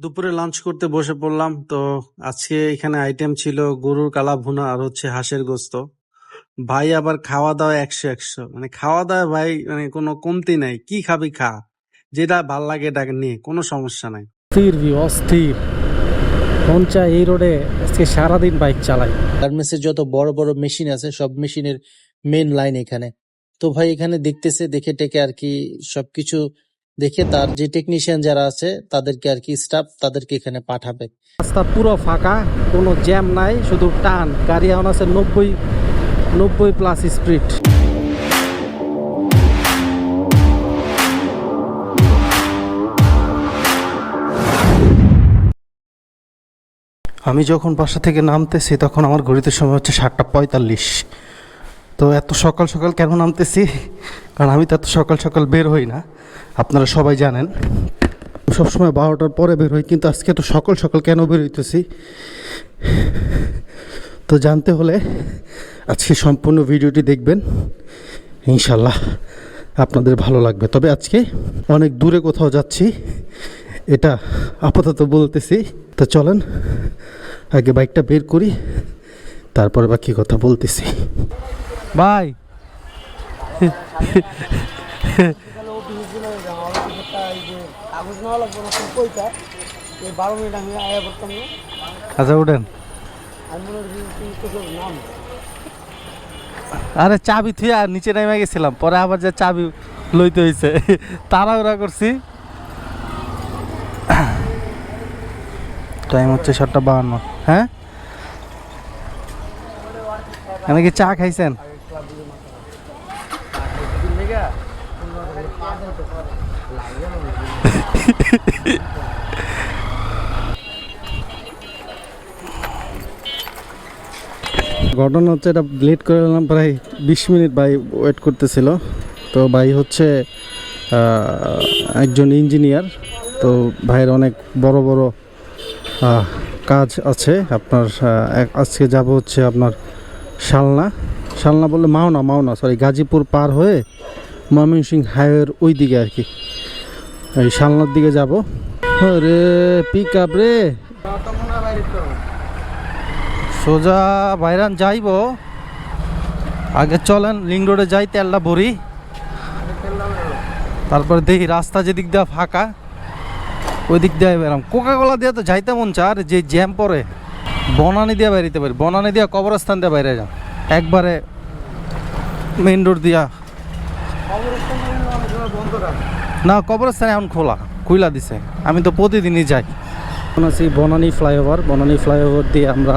দুপুরে লাঞ্চ করতে বসে পড়লাম। তো আজকে এখানে আইটেম ছিল গরুর কালা ভুনা আর হচ্ছে হাঁসের গোস্ত। ভাই আবার খাওয়া দাওয়া একশো একশো। মানে খাওয়া দাওয়া ভাই মানে কোনো কমতি নাই। কি খাবি খা। যেটা ভালো লাগে এটা নিয়ে কোনো সমস্যা নাই। অস্থির view, অস্থির। মন চায় এই রোডে আজকে সারাদিন বাইক চালাই। গার্মেন্টসের যত বড় বড় মেশিন আছে সব মেশিনের মেন লাইন এখানে। তো ভাই এখানে দেখতেছে দেখে টেকে আর কি সবকিছু দেখে তার যে টেকনিশিয়ান যারা আছে, তাদেরকে আর কি স্টাফ তাদেরকে এখানে পাঠাবে। রাস্তা পুরো ফাঁকা, কোনো জ্যাম নাই, শুধু টান। গাড়ি এখন আছে নব্বই নব্বই প্লাস স্পিড আমি যখন বাসা থেকে নামতেছি, তখন আমার ঘড়িতে সময় হচ্ছে সাতটা পঁয়তাল্লিশ। তো এত সকাল সকাল কেন নামতেছি? কারণ আমি তো এত সকাল সকাল বের হই না। আপনারা সবাই জানেন, সবসময় বারোটার পরে বের হই, কিন্তু আজকে তো সকাল সকাল কেন বের হইতেছি? তো জানতে হলে আজকে সম্পূর্ণ ভিডিওটি দেখবেন। ইনশাল্লাহ আপনাদের ভালো লাগবে। তবে আজকে অনেক দূরে কোথাও যাচ্ছি, এটা আপাতত বলতেছি। তো চলেন, আগে বাইকটা বের করি, তারপরে বাকি কথা বলতেছি। ভাই। আচ্ছা উঠেন। আরে চাবি থুয়ে আর নিচে নেমে গেছিলাম, পরে আবার যে চাবি লইতে হয়েছে তাড়াহুড়া করছি। টাইম হচ্ছে সাতটা বাহান্ন। হ্যাঁ? এখানে কি চা খাইছেন? ঘটনা হচ্ছে এটা লেট করে এলাম প্রায় বিশ মিনিট ভাই ওয়েট করতেছিল। তো ভাই হচ্ছে একজন ইঞ্জিনিয়ার তো ভাইয়ের অনেক বড় বড় কাজ আছে। আপনার আজকে যাব হচ্ছে আপনার শালনা। শালনা বললে মাওনা মাওনা সরি গাজীপুর পার হয়ে ময়মনসিংহ হাইওয়ের ওই দিকে আর কি। এই শালনার দিকে যাব। রে পিক আপ রে। সোজা বাইরান যাইব। আগে চলেন, লিং রোডে যাই তেলটা ভরি। তারপরে দেখি রাস্তা যেদিক দিয়ে ফাঁকা ওই দিক দিয়ে বেরাম। কোকা কোলা দিয়ে তো যাইতে মন চায়, আর যে জ্যাম পরে বনানি দিয়ে বেরিতে পারি। বনানি দিয়ে কবরস্থান দিয়ে বাইরে যাও। একবারে মেইন রোড দিয়া। না, কবরস্থান এখন খোলা, খুইলা দিছে। আমি তো প্রতিদিনই যাই। এখন আছি বনানী ফ্লাইওভার। বনানী ফ্লাইওভার দিয়ে আমরা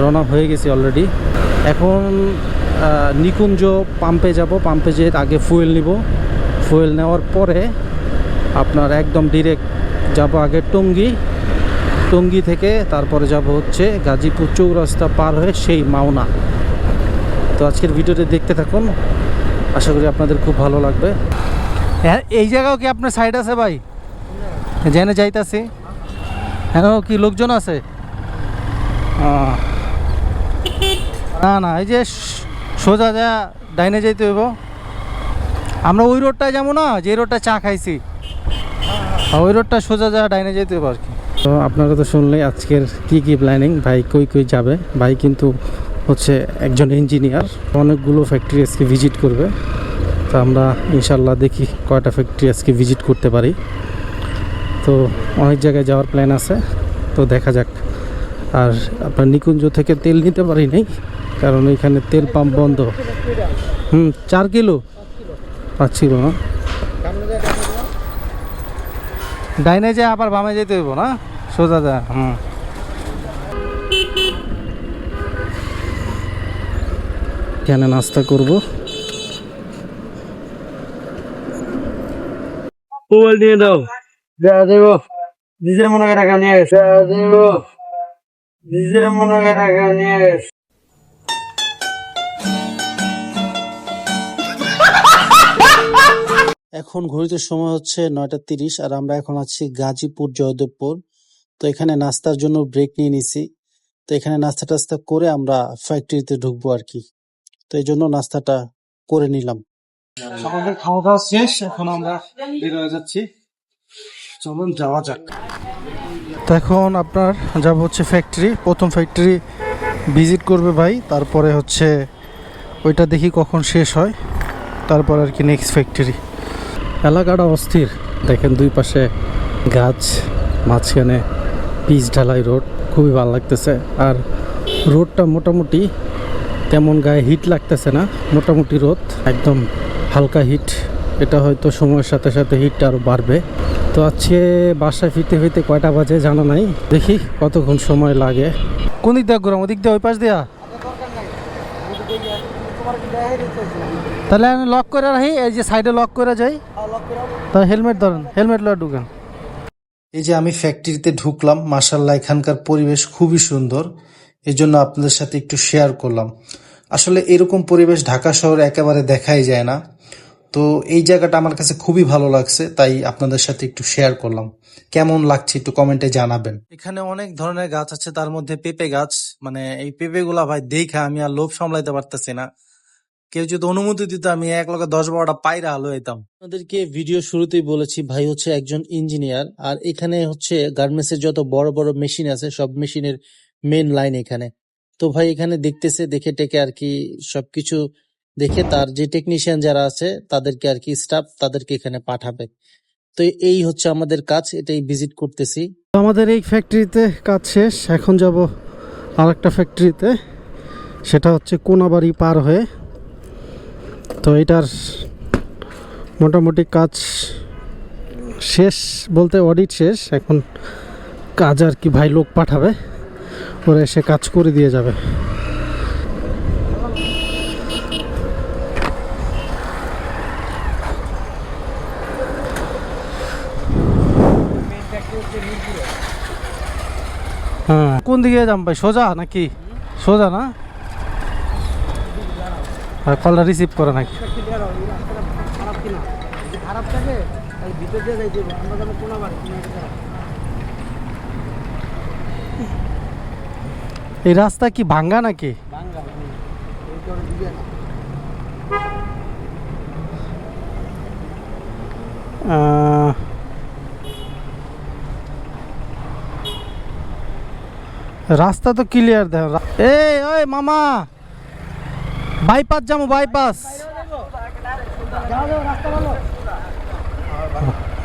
রওনা হয়ে গেছি অলরেডি এখন নিকুঞ্জ পাম্পে যাব। পাম্পে যেয়ে আগে ফুয়েল নিব। ফুয়েল নেওয়ার পরে আপনার একদম ডিরেক্ট যাব আগে টঙ্গী। টঙ্গি থেকে তারপরে যাব হচ্ছে গাজীপুর চৌরাস্তা পার হয়ে সেই মাওনা। তো আজকের ভিডিওটি দেখতে থাকুন। আশা করি আপনাদের খুব ভালো লাগবে। হ্যাঁ এই জায়গাও কি আপনার সাইড আছে ভাই? জেনে যাইতাছি। হ্যাঁ কি লোকজন আছে? না না, এই যে সোজা যা, ডাইনে যাইতে হইব। আমরা ওই রোডটায় যাব না, যে রোডটা চা খাইছি। ওই রোডটা সোজা যা, ডাইনে যেতে হইব আর কি। তো আপনারা তো শুনলেই আজকের কি কি প্ল্যানিং ভাই কই কই যাবে? ভাই কিন্তু হচ্ছে একজন ইঞ্জিনিয়ার অনেকগুলো ফ্যাক্টরি আজকে ভিজিট করবে। তো আমরা ইনশাল্লাহ দেখি কয়টা ফ্যাক্টরি আজকে ভিজিট করতে পারি। তো অনেক জায়গায় যাওয়ার প্ল্যান আছে। তো দেখা যাক। আর আপনার নিকুঞ্জ থেকে তেল নিতে পারি নাই কারণ এখানে তেল পাম্প বন্ধ। হুম চার কিলো? পাচ্ছিল না ডাইনে যায় আবার বামে যেতে হইব না? সোজা যা হুম। এখানে নাস্তা করব। মোবাইল নিয়ে দাও দেব নিজের মনে করে নিয়ে দেব নিজের মনে টাকা নিয়ে এখন ঘড়িতে সময় হচ্ছে নয়টা তিরিশ আর আমরা এখন আছি গাজীপুর, জয়দেবপুর। তো এখানে নাস্তার জন্য ব্রেক নিয়ে নিছি। তো এখানে নাস্তা টাস্তা করে আমরা ফ্যাক্টরিতে ঢুকবো আর কি। তো এই জন্য নাস্তাটা করে নিলাম। আমাদের খাওয়া দাওয়া শেষ, এখন আমরা বের হয়ে যাচ্ছি। চলুন যাওয়া যাক। তো এখন আপনার যাব হচ্ছে ফ্যাক্টরি প্রথম ফ্যাক্টরি ভিজিট করবে ভাই, তারপরে হচ্ছে ওইটা দেখি কখন শেষ হয়, তারপর আর কি নেক্সট ফ্যাক্টরি এলাকাটা অস্থির, দেখেন দুই পাশে গাছ, মাঝখানে পিচ ঢালাই রোড, খুবই ভালো লাগতেছে। আর রোডটা মোটামুটি তেমন গায়ে হিট লাগতেছে না, মোটামুটি রোদ, একদম হালকা হিট এটা হয়তো সময়ের সাথে সাথে হিটটা আরও বাড়বে। তো আজকে বাসায় ফিরতে ফিরতে কয়টা বাজে জানা নাই। দেখি কতক্ষণ সময় লাগে। কোন দিক দিয়ে ঘুরাম ওদিক দিয়ে, ওই পাশ দিয়া? তাহলে আমি লক করে রাখি, এই যে সাইডে লক করে যাই। তাহলে হেলমেট ধরেন হেলমেট লয় ঢুকেন। এই যে আমি ফ্যাক্টরিতে ঢুকলাম মাসাল্লাহ এখানকার পরিবেশ খুবই সুন্দর। এই জন্য আপনাদের সাথে একটু শেয়ার করলাম। আসলে এরকম পরিবেশ ঢাকা শহরে একেবারে দেখাই যায় না। তো এই জায়গাটা আমার কাছে খুবই ভালো লাগছে তাই আপনাদের সাথে একটু শেয়ার করলাম। কেমন লাগছে একটু কমেন্টে জানাবেন। এখানে অনেক ধরনের গাছ আছে তার মধ্যে পেঁপে গাছ মানে এই পেঁপে গুলা ভাই দেখা আমি আর লোভ সামলাইতে পারতেছি না। কেউ যদি অনুমতি দিত আমি এক লগে দশ বারোটা পায়রা আলো হইতাম। আপনাদেরকে ভিডিও শুরুতেই বলেছি ভাই হচ্ছে একজন ইঞ্জিনিয়ার আর এখানে হচ্ছে গার্মেন্টস এর যত বড় বড় মেশিন আছে সব মেশিনের মেন লাইন এখানে। তো ভাই এখানে দেখতেছে দেখে টেকে আর কি সবকিছু দেখে তার যে টেকনিশিয়ান যারা আছে, তাদেরকে আর কি স্টাফ তাদেরকে এখানে পাঠাবে। তো এই হচ্ছে আমাদের কাজ, এটাই ভিজিট করতেছি। আমাদের এই ফ্যাক্টরিতে কাজ শেষ, এখন যাব আর একটা ফ্যাক্টরিতে সেটা হচ্ছে কোনাবাড়ি পার হয়ে। তো এটার মোটামুটি কাজ শেষ বলতে অডিট শেষ, এখন কাজ আর কি ভাই লোক পাঠাবে, ওরা এসে কাজ করে দিয়ে যাবে হ্যাঁ কোন দিকে যাম ভাই? সোজা নাকি? সোজা না? আর কলটা রিসিভ করে নাকি? এই রাস্তা কি ভাঙ্গা নাকি? আহ, রাস্তা তো ক্লিয়ার দেখ এই ওই মামা। বাইপাস যাব বাইপাস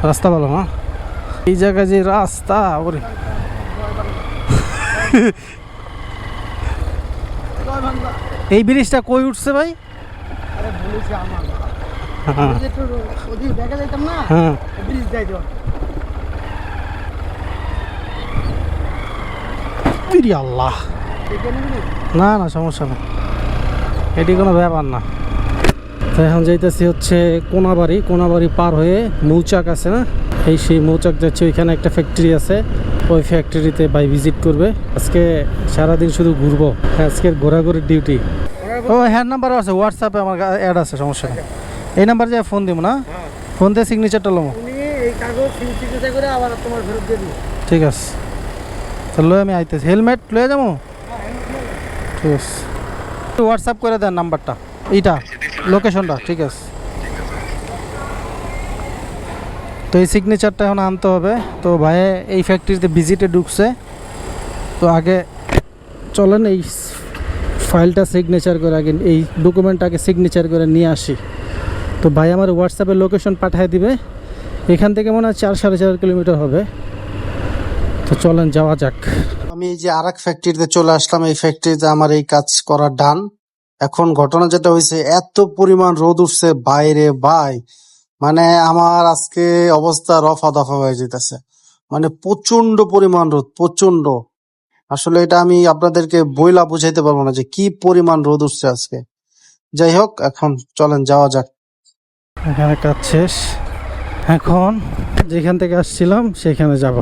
রাস্তা ভালো না এই জায়গায় যে রাস্তা ওরে। এই ব্রিজটা কই উঠছে ভাই? হ্যাঁ। হ্যাঁ ইরি আল্লাহ। না না সমস্যা না এটি কোনো ব্যাপার না। তো এখন যাইতেছি হচ্ছে কোনাবাড়ি। কোনাবাড়ি পার হয়ে মৌচাক আছে না? এই সেই মৌচাক যাচ্ছে ওইখানে একটা ফ্যাক্টরি আছে। ওই ফ্যাক্টরিতে বাই ভিজিট করবে। আজকে সারাদিন শুধু ঘুরবো। আজকের ঘোরাঘুরির ডিউটি ও হ্যাঁ নাম্বার আছে। হোয়াটসঅ্যাপে আমার অ্যাড আছে সমস্যা নেই। এই নাম্বার যে ফোন দিব না? ফোন দিয়ে সিগনেচারটা লমো। ঠিক আছে। লয়ে আমি আইতেছি। হেলমেট লয়ে যাব? ঠিক আছে। হোয়াটসঅ্যাপ করে দেন নাম্বারটা। এইটা লোকেশনটা ঠিক আছে। তো এই সিগনেচারটা এখন আনতে হবে। তো ভাই এই ফ্যাক্টরিতে ভিজিটে ঢুকছে। তো আগে চলেন, এই ফাইলটা সিগনেচার করে আগে, এই ডকুমেন্টটাকে সিগনেচার করে নিয়ে আসি। তো ভাই, আমার হোয়াটসঅ্যাপে লোকেশন পাঠিয়ে দিবে। এখান থেকে মনে হয় চার সাড়ে চার কিলোমিটার হবে। তো চলেন যাওয়া যাক। আমি এই যে আর এক ফ্যাক্টরিতে চলে আসলাম এই ফ্যাক্টরিতে আমার এই কাজ করা ডান। এখন ঘটনা যেটা হয়েছে এত পরিমাণ রোদ উঠছে বাইরে বাই মানে আমার আজকে অবস্থা রফা দফা হয়ে যেতেছে মানে প্রচণ্ড পরিমাণ রোদ প্রচণ্ড আসলে এটা আমি আপনাদেরকে বইলা বুঝাইতে পারব না যে কি পরিমাণ রোদ উঠছে আজকে। যাই হোক এখন চলেন যাওয়া যাক। এখানে কাজ শেষ। এখন যেখান থেকে আসছিলাম সেখানে যাব।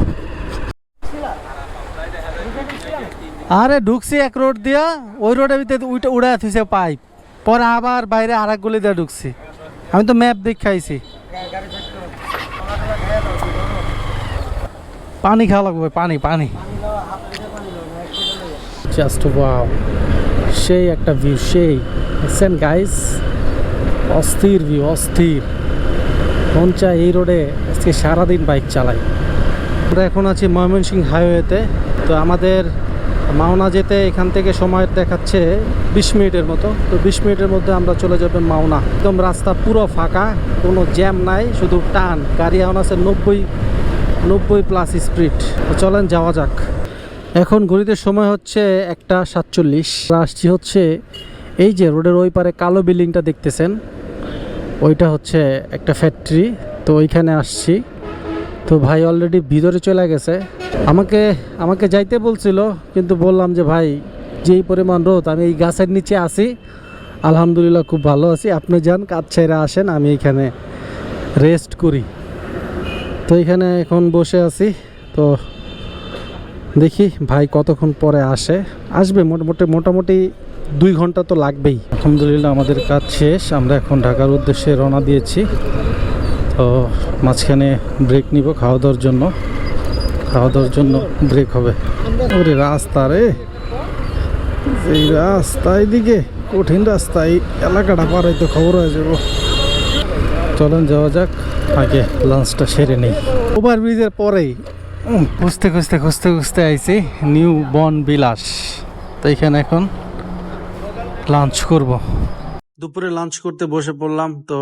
আরে ঢুকছি এক রোড দিয়া ওই রোডের ভিতরে উইটা উড়ায় থুইছে পাইপ। পরে আবার বাইরে আর এক গলি দিয়ে ঢুকছি। আমি তো ম্যাপ দেখাইছি। পানি খাওয়া লাগবে পানি পানি। জাস্ট ওয়াও সেই একটা ভিউ সেই। দেখছেন গাইস অস্থির ভিউ অস্থির। মন চায় এই রোডে আজকে সারাদিন বাইক চালাই। আমরা এখন আছি ময়মনসিংহ হাইওয়েতে তো আমাদের মাওনা যেতে এখান থেকে সময় দেখাচ্ছে বিশ মিনিটের মতো। তো বিশ মিনিটের মধ্যে আমরা চলে যাবে মাওনা। একদম রাস্তা পুরো ফাঁকা, কোনো জ্যাম নাই, শুধু টান। গাড়ি এখন আছে নব্বই নব্বই প্লাস স্পিড চলেন, যাওয়া যাক। এখন ঘড়িতে সময় হচ্ছে একটা সাতচল্লিশ। আসছি হচ্ছে এই যে রোডের ওই পারে কালো বিল্ডিংটা দেখতেছেন। ওইটা হচ্ছে একটা ফ্যাক্টরি তো ওইখানে আসছি। তো ভাই অলরেডি ভিতরে চলে গেছে। আমাকে আমাকে যাইতে বলছিল, কিন্তু বললাম যে ভাই, যেই পরিমাণ রোদ, আমি এই গাছের নিচে আছি। আলহামদুলিল্লাহ খুব ভালো আছি। আপনি যান, কাজ ছেড়ে আসেন, আমি এখানে রেস্ট করি। তো এখানে এখন বসে আছি। তো দেখি ভাই কতক্ষণ পরে আসে। আসবে মোটামুটি মোটামুটি দুই ঘণ্টা তো লাগবেই। আলহামদুলিল্লাহ আমাদের কাজ শেষ। আমরা এখন ঢাকার উদ্দেশ্যে রওনা দিয়েছি। তো মাঝখানে ব্রেক নিব খাওয়া দাওয়ার জন্য। খাওয়া দাওয়ার জন্য ব্রেক হবে। ওরে রাস্তা রে। এই রাস্তা এইদিকে কঠিন রাস্তা এই এলাকাটা পার হয়তো খবর হয়ে যাব। চলেন যাওয়া যাক আগে লাঞ্চটা সেরে নেই। ওভার ব্রিজের পরেই। খুঁজতে খুঁজতে খুঁজতে খুঁজতে আইছি নিউ বন বিলাস তো এখানে এখন লাঞ্চ করব। দুপুরে লাঞ্চ করতে বসে পড়লাম। তো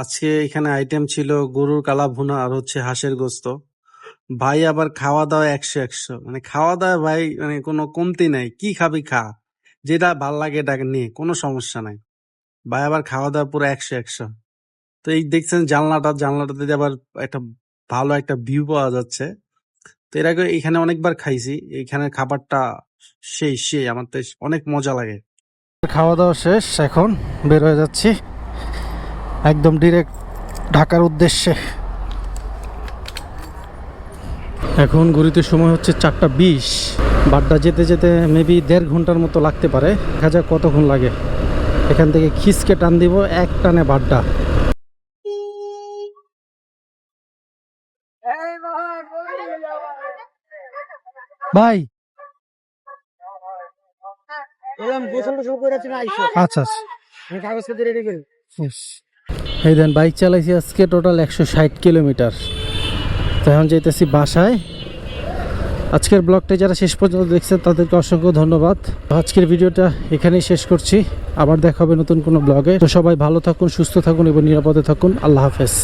আজকে এখানে আইটেম ছিল গরুর কালা ভুনা আর হচ্ছে হাঁসের গোস্ত। ভাই আবার খাওয়া দাওয়া একশো একশো। মানে খাওয়া দাওয়া ভাই মানে কোনো কমতি নাই। কি খাবি খা। যেটা ভালো লাগে এটা নিয়ে, কোনো সমস্যা নাই। ভাই আবার খাওয়া দাওয়া পুরো একশো একশো। তো এই দেখছেন জানলাটা জানলাটাতে আবার একটা ভালো একটা ভিউ পাওয়া যাচ্ছে। তো এর আগে এখানে অনেকবার খাইছি। এখানে খাবারটা সেই সেই, আমার তো অনেক মজা লাগে। খাওয়া দাওয়া শেষ এখন বের হয়ে যাচ্ছি একদম ডিরেক্ট ঢাকার উদ্দেশ্যে। এখন ঘুরিতে সময় হচ্ছে চারটা বিশ। বাড্ডা যেতে যেতে মেবি দেড় ঘণ্টার মতো লাগতে পারে। দেখা যাক কতক্ষণ লাগে। এখান থেকে খিসকে টান দিব এক টানে বাড্ডা। ভাই আচ্ছা আচ্ছা। এই দেন বাইক চালাইছি আজকে টোটাল একশো ষাট কিলোমিটার এখন যেতেছি বাসায়। আজকের ব্লগটা যারা শেষ পর্যন্ত দেখছেন তাদেরকে অসংখ্য ধন্যবাদ। আজকের ভিডিওটা এখানেই শেষ করছি। আবার দেখা হবে নতুন কোনো ব্লগে তো সবাই ভালো থাকুন সুস্থ থাকুন এবং নিরাপদে থাকুন। আল্লাহ হাফেজ।